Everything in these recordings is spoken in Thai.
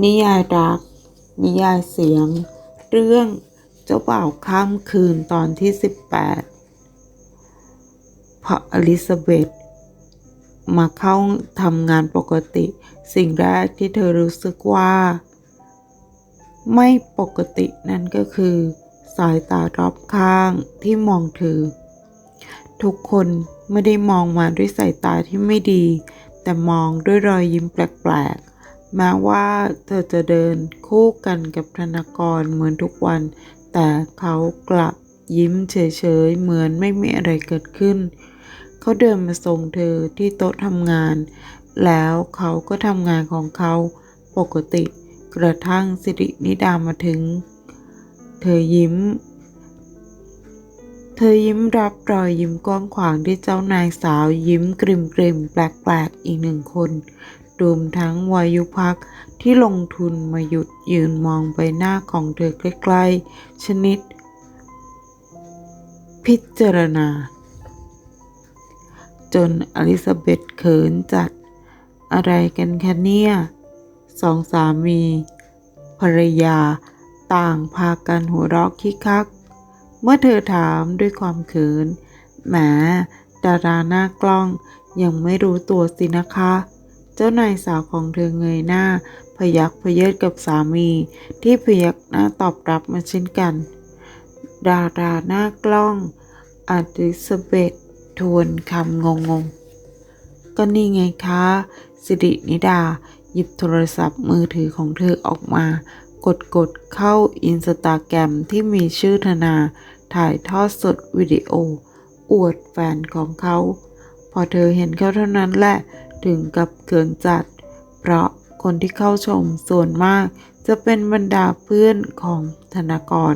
นิยายรัก นิยายเสียง เรื่องเจ้าบ่าวข้ามคืนตอนที่ 18พออลิซาเบธมาเข้าทำงานปกติ สิ่งแรกที่เธอรู้สึกว่า ไม่ปกตินั่นก็คือ สายตารอบข้างที่มองเธอ ทุกคนไม่ได้มองมาด้วยสายตาที่ไม่ดี แต่มองด้วยรอยยิ้มแปลกๆ แม้ว่าเธอจะเดินคู่กันกับธนากรเหมือนทุกวัน แต่เขากลับยิ้มเฉยๆ เหมือนไม่มีอะไรเกิดขึ้น เขาเดินมาส่งเธอที่โต๊ะทำงาน แล้วเขาก็ทำงานของเขาปกติกระทั่งสิรินิดามาถึง เธอยิ้ม เธอยิ้มรับรอยยิ้มกว้างขวางที่เจ้านายสาวยิ้มกริมกริมๆแปลกๆอีกหนึ่งคน รวมทั้งวายุพักที่ลงทุนมาหยุดยืนมองใบหน้าของเธอใกล้ๆ ชนิด พิจารณา จนอลิซาเบธเขินจัด อะไรกันคะเนี่ย สองสามี ภรรยาต่างพากันหัวเราะคิกคัก เมื่อเธอถามด้วยความเขินแหมดาราหน้ากล้องยังไม่รู้ตัวสินะคะ เจ้านายสาวของเธอเงยหน้า พยักพเยิดกับสามี ที่พยักหน้าตอบรับมาเช่นกัน ดาราหน้ากล้องอลิซาเบธทวนคำงงๆก็นี่ไงคะ สิรินิดา หยิบโทรศัพท์มือถือของเธอออกมา กดกดเข้าอินสตาแกรมที่มีชื่อธนา ถ่ายทอดสดวิดีโอ อวดแฟนของเขา พอเธอเห็นเขาเท่านั้นแหละ ถึงกับเขินจัด เพราะคนที่เข้าชมส่วนมากจะเป็นบรรดาเพื่อนของธนากร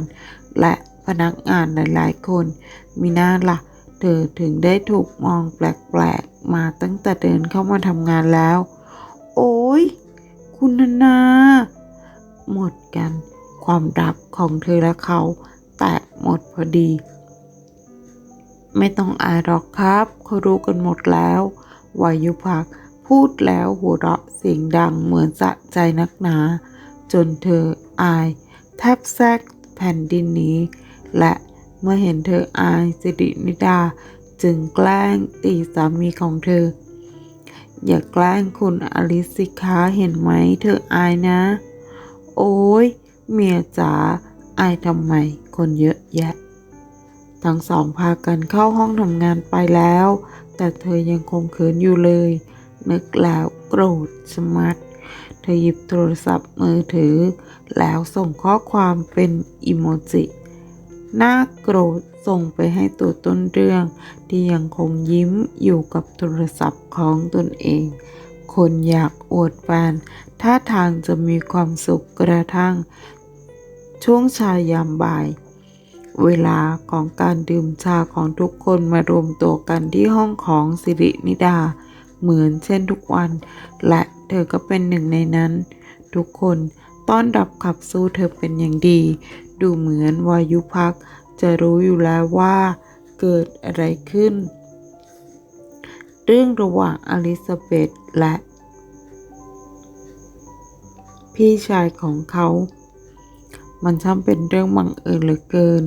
และพนักงานหลายๆ คน มีหน้าละ่ะ เธอถึงได้ถูกมองแปลกๆ มาตั้งแต่เดินเข้ามาทำงานแล้ว โอ้ย คุณนานา หมดกัน ความรักของเธอและเขา แตกหมดพอดี ไม่ต้องอายหรอกครับ เขารู้กันหมดแล้ว วายุพักพูดแล้วหัวเราะเสียงดังเหมือนสะใจนักหนา จนเธออาย แทบแทรกแผ่นดินนี้ และเมื่อเห็นเธออายสิรินิดาจึงแกล้งตีสามีของเธอ อย่าแกล้งคุณอลิสิคะเห็นไหมเธออายนะ โอ้ยเมียจ๋าอายทำไมคนเยอะแยะ ทั้งสองพากันเข้าห้องทำงานไปแล้ว แต่เธอยังคงเขินอยู่เลย นึกแล้วโกรธสมัดเธอหยิบโทรศัพท์มือถือ แล้วส่งข้อความเป็นอิโมจิน่าโกรธส่งไปให้ตัวต้นเรื่อง ที่ยังคงยิ้มอยู่กับโทรศัพท์ของตนเอง คนอยากอวดแฟนท่าทางจะมีความสุขกระทั่ง ช่วงชายามบ่าย เวลาของการดื่มชาของทุกคนมารวมตัวกันที่ห้องของสิรินิดา เหมือนเช่นทุกวัน และเธอก็เป็นหนึ่งในนั้น ทุกคนต้อนรับขับสู้เธอเป็นอย่างดี ดูเหมือนวายุพักจะรู้อยู่แล้วว่าเกิดอะไรขึ้น เรื่องระหว่างอลิซาเบธและ พี่ชายของเขา มันช่างเป็นเรื่องบังเอิญเหลือเกิน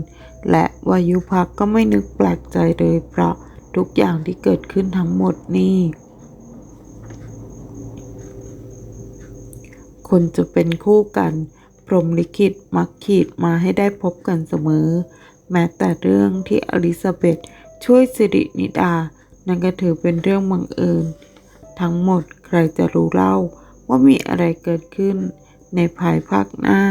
และวายุพักก็ไม่นึกแปลกใจเลยเพราะทุกอย่างที่เกิดขึ้นทั้งหมดนี่ คนจะเป็นคู่กัน พรหมลิขิตมักขีดมาให้ได้พบกันเสมอ แม้แต่เรื่องที่อลิซาเบธช่วยสิรินิดา นั่นก็ถือเป็นเรื่องบังเอิญ ทั้งหมดใครจะรู้เล่าว่ามีอะไรเกิดขึ้นในภายภาคหน้า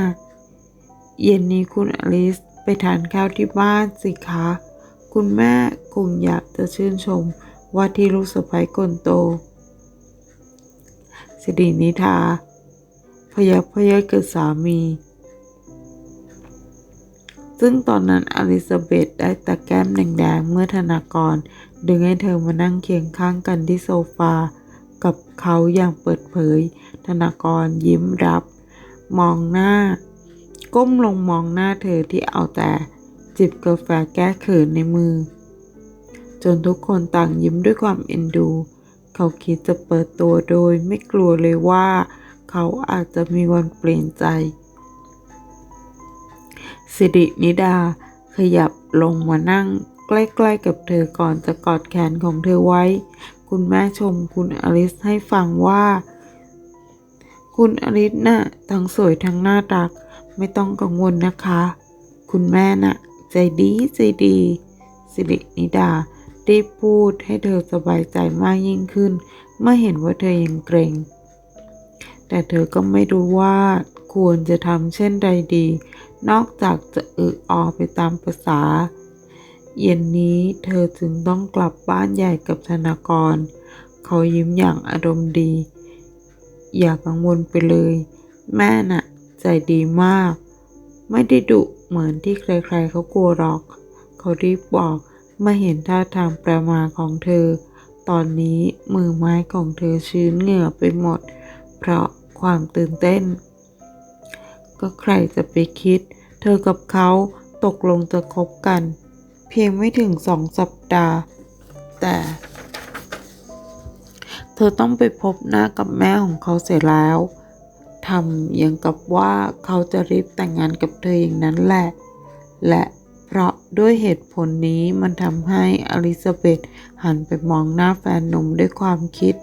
เย็นนี้คุณอลิส ไปทานข้าวที่บ้านสิคะ คุณแม่คงอยากจะชื่นชมว่าที่ลูกสะใภ้คนโต สิรินิทาพยักพยักกับสามี ซึ่งตอนนั้นอลิซาเบธได้ตะแก้มแดงๆ เมื่อธนากร ดึงให้เธอมานั่งเคียงข้างกันที่โซฟา กับเขาอย่างเปิดเผย ธนากรยิ้มรับ มองหน้า ก้มลงมองหน้าเธอที่เอาแต่จิบกาแฟแก้เขินในมือ จนทุกคนต่างยิ้มด้วยความเอ็นดู เขาคิดจะเปิดตัวโดยไม่กลัวเลยว่า เขาอาจจะมีวันเปลี่ยนใจ สิรินิดาขยับลงมานั่งใกล้ๆกับเธอก่อนจะกอดแขนของเธอไว้ คุณแม่ชมคุณอลิสให้ฟังว่า คุณอลิสน่ะทั้งสวยทั้งน่ารัก ไม่ต้องกังวลนะคะ คุณแม่น่ะ ใจดีใจดี สิรินิดาได้พูดให้เธอสบายใจมากยิ่งขึ้น เมื่อเห็นว่าเธอยังเกรง แต่เธอก็ไม่รู้ว่าควรจะทำเช่นใดดี นอกจากจะอึออไปตามภาษา เย็นนี้เธอจึงต้องกลับบ้านใหญ่กับธนากร เขายิ้มอย่างอารมณ์ดี อย่ากังวลไปเลย แม่น่ะ ใจดีมาก ไม่ได้ดุเหมือนที่ใครๆเขากลัวหรอก เขารีบบอกเมื่อเห็นท่าทางประมาของเธอ ตอนนี้มือไม้ของเธอชื้นเหงื่อไปหมด เพราะความตื่นเต้น ก็ใครจะไปคิด เธอกับเขาตกลงจะคบกัน เพียงไม่ถึงสองสัปดาห์ แต่ เธอต้องไปพบหน้ากับแม่ของเขาเสร็จแล้ว ทำอย่างกับว่าเขาจะรีบแต่งงานกับเธออย่างนั้นแหละ และเพราะด้วยเหตุผลนี้มันทำให้อลิซาเบธหันไปมองหน้าแฟนหนุ่มด้วยความคิด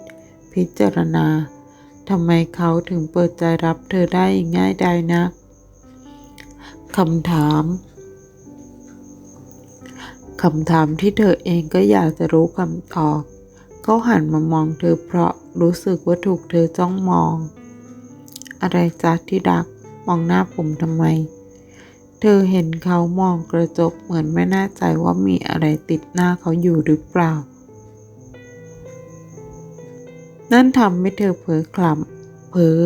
พิจารณาทำไมเขาถึงเปิดใจรับเธอได้งง่ายดายนักคำถามคำถามที่เธอเองก็อยากจะรู้คำตอบ เขาหันมามองเธอเพราะรู้สึกว่าถูกเธอจ้องมอง อะไรจ๊ะที่รักมองหน้าผมทำไม เธอเห็นเขามองกระจกเหมือนไม่แน่ใจว่ามีอะไรติดหน้าเขาอยู่หรือเปล่า นั่นทำให้เธอเผลอคลำเผลอ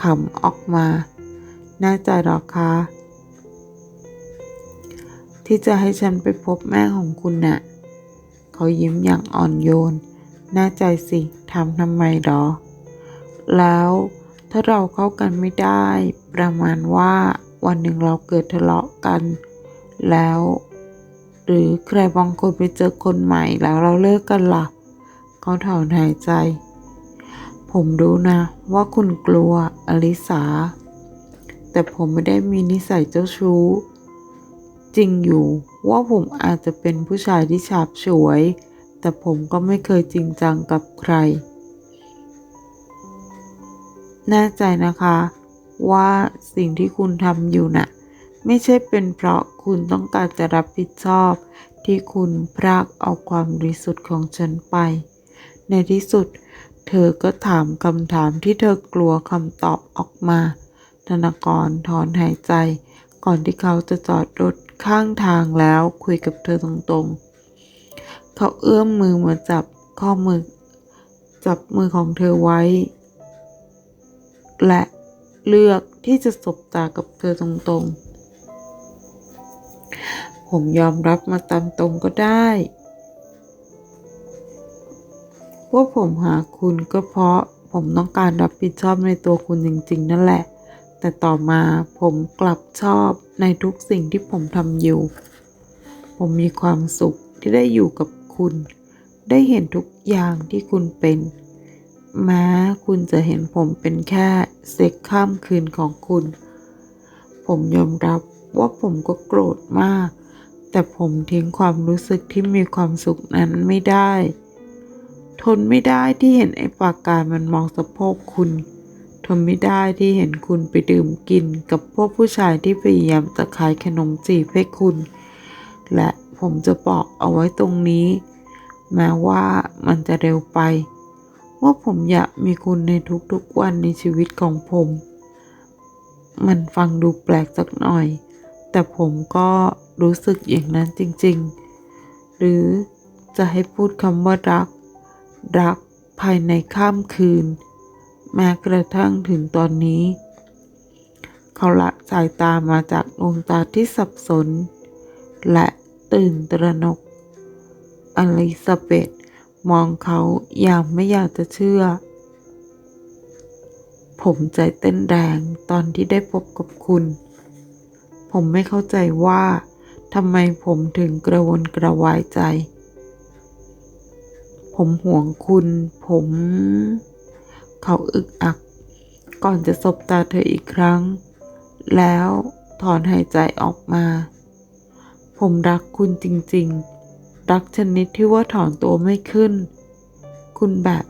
ขำออกมาแน่ใจหรอคะ ที่จะให้ฉันไปพบแม่ของคุณน่ะ เขายิ้มอย่างอ่อนโยนแน่ใจสิทำทำไมหรอ แล้ว ถ้าเราเข้ากันไม่ได้ ประมาณว่าวันหนึ่งเราเกิดทะเลาะกัน แล้ว หรือใครบางคนไปเจอคนใหม่แล้วเราเลิกกันล่ะเขาถอนหายใจ ผมรู้นะ ว่าคุณกลัวอลิสา แต่ผมไม่ได้มีนิสัยเจ้าชู้ จริงอยู่ว่าผมอาจจะเป็นผู้ชายที่ฉาบฉวย แต่ผมก็ไม่เคยจริงจังกับใคร แน่ใจนะคะ ว่าสิ่งที่คุณทำอยู่น่ะ ไม่ใช่เป็นเพราะคุณต้องการจะรับผิดชอบ ที่คุณพรากเอาความบริสุทธิ์ของฉันไป ในที่สุด เธอก็ถามคำถามที่เธอกลัวคำตอบออกมา ธนากรถอนหายใจ ก่อนที่เขาจะจอดรถข้างทางแล้วคุยกับเธอตรงๆ เขาเอื้อมมือมาจับข้อมือ จับมือของเธอไว้ และเลือกที่จะสบตากับเธอตรงๆ ผมยอมรับมาตามตรงก็ได้ว่าผมหาคุณก็เพราะผมต้องการรับผิดชอบในตัวคุณจริง ๆ นั่นแหละ แต่ต่อมาผมกลับชอบในทุกสิ่งที่ผมทำอยู่ ผมมีความสุขที่ได้อยู่กับคุณ ได้เห็นทุกอย่างที่คุณเป็น แม้คุณจะเห็นผมเป็นแค่เซ็กข้ามคืนของคุณ ผมยอมรับว่าผมก็โกรธมาก แต่ผมทิ้งความรู้สึกที่มีความสุขนั้นไม่ได้ ทนไม่ได้ที่เห็นไอ้ปากกามันมองสะโพกคุณ ทนไม่ได้ที่เห็นคุณไปดื่มกินกับพวกผู้ชายที่พยายามจะขายขนมจีบให้คุณ และผมจะบอกเอาไว้ตรงนี้ แม้ว่ามันจะเร็วไป ว่าผมอยากมีคุณในทุกๆวันในชีวิตของผม มันฟังดูแปลกสักหน่อย แต่ผมก็รู้สึกอย่างนั้นจริงๆ หรือจะให้พูดคำว่ารัก รักภายในข้ามคืน แม้กระทั่งถึงตอนนี้ เขาละสายตามาจากดวงตาที่สับสน และตื่นตระหนกอลิซาเบธ มองเขาอย่างไม่อยากจะเชื่อ ผมใจเต้นแรงตอนที่ได้พบกับคุณ ผมไม่เข้าใจว่าทำไมผมถึงกระวนกระวายใจ ผมห่วงคุณ ผม เขาอึกอัก ก่อนจะสบตาเธออีกครั้ง แล้วถอนหายใจออกมา ผมรักคุณจริง ๆ รักชนิดที่ว่าถอนตัวไม่ขึ้น คุณแบบ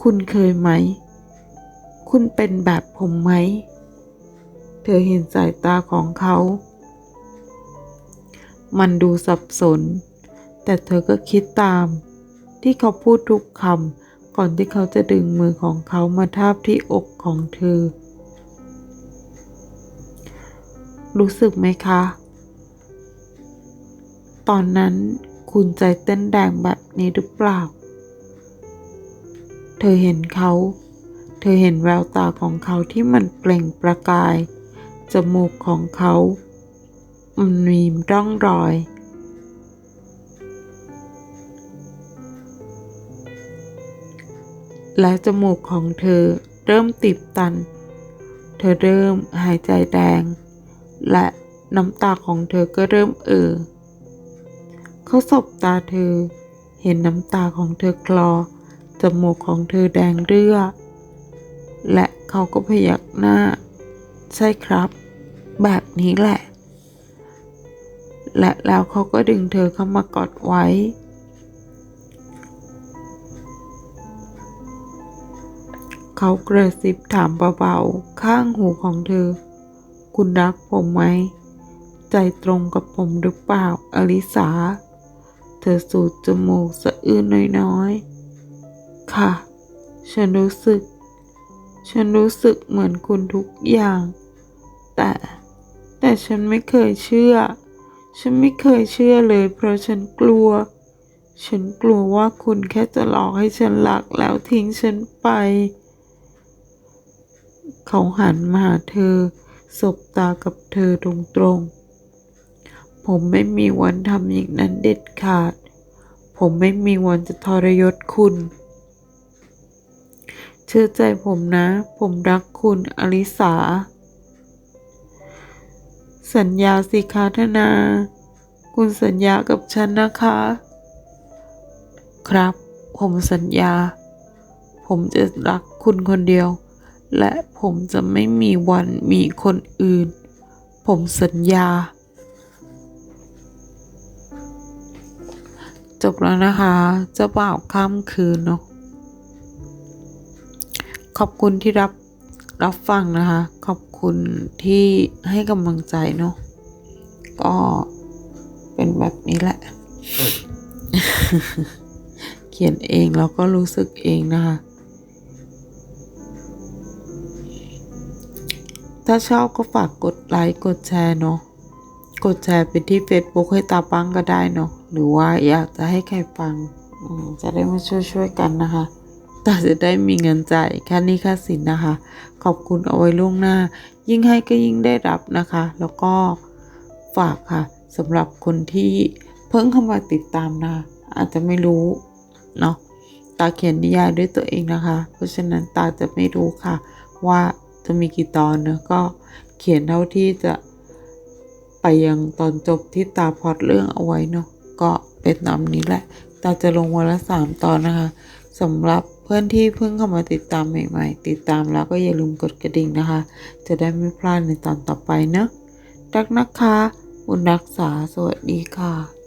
คุณเคยไหม คุณเป็นแบบผมไหม เธอเห็นสายตาของเขา มันดูสับสน แต่เธอก็คิดตาม ที่เขาพูดทุกคำก่อนที่เขาจะดึงมือของเขามาทาบที่อกของเธอ รู้สึกไหมคะ ตอนนั้นคุณใจเต้นแรงแบบนี้หรือเปล่า เธอเห็นเขา เธอเห็นแววตาของเขาที่มันเปล่งประกาย จมูกของเขา มันมีร่องรอย และจมูกของเธอเริ่มตีบตัน เธอเริ่มหายใจแดง และน้ำตาของเธอก็เริ่มเอ่อ เขาสบตาเธอ เห็นน้ำตาของเธอคลอ จมูกของเธอแดงเรื่อ และเขาก็พยักหน้า ใช่ครับ แบบนี้แหละ และแล้วเขาก็ดึงเธอเข้ามากอดไว้ เขากระซิบถามเบาๆ ข้างหูของเธอ คุณรักผมไหม ใจตรงกับผมหรือเปล่าอลิสา เธอสูดจมูกสะอื้นน้อยๆ ค่ะ ฉันรู้สึก ฉันรู้สึกเหมือนคุณทุกอย่าง แต่ แต่ฉันไม่เคยเชื่อ ฉันไม่เคยเชื่อเลย เพราะฉันกลัว ฉันกลัวว่าคุณแค่จะหลอกให้ฉันรักแล้วทิ้งฉันไป เขาหันมาหาเธอ สบตากับเธอตรงๆ ผมไม่มีวันทำอย่างนั้นเด็ดขาด ผมไม่มีวันจะทรยศคุณ เชื่อใจผมนะ ผมรักคุณอลิสา สัญญาสิคะธนา คุณสัญญากับฉันนะคะ ครับ ผมสัญญา ผมจะรักคุณคนเดียว และผมจะไม่มีวันมีคนอื่น ผมสัญญา จบแล้วนะคะเจ้าบ่าวข้ามคืนเนาะขอบคุณที่รับรับฟังนะคะ ขอบคุณที่ให้กำลังใจเนาะก็เป็นแบบนี้แหละ เขียนเองแล้วก็รู้สึกเองนะคะ ถ้าชอบก็ฝากกดไลค์ กดแชร์เนาะ กดแชร์ไปที่ Facebook ให้ตาปังก็ได้เนาะหรือว่าอยากจะให้ใครฟังจะได้มาช่วยๆกันนะคะตาจะได้มีเงินจ่ายค่านี้ค่าสินนะคะ ขอบคุณเอาไว้ล่วงหน้า ยิ่งให้ก็ยิ่งได้รับนะคะ แล้วก็ฝากค่ะสำหรับคนที่เพิ่งเข้ามาติดตามนะ อาจจะไม่รู้เนาะตาเขียนนิยายด้วยตัวเองนะคะ เพราะฉะนั้นตาจะไม่รู้ค่ะ ว่าจะมีกี่ตอนเนะก็เขียนเท่าที่จะ ไปยังตอนจบที่ตาพอดเรื่องเอาไว้เนาะก็เป็นตามนี้แหละ ตาจะลงวันละสามตอนนะคะสำหรับเพื่อนที่เพิ่งเข้ามาติดตามใหม่ ๆ ติดตามแล้วก็อย่าลืมกดกระดิ่งนะคะ จะได้ไม่พลาดในตอนต่อไปเนะรักนะคะบุญรักษาสวัสดีค่ะ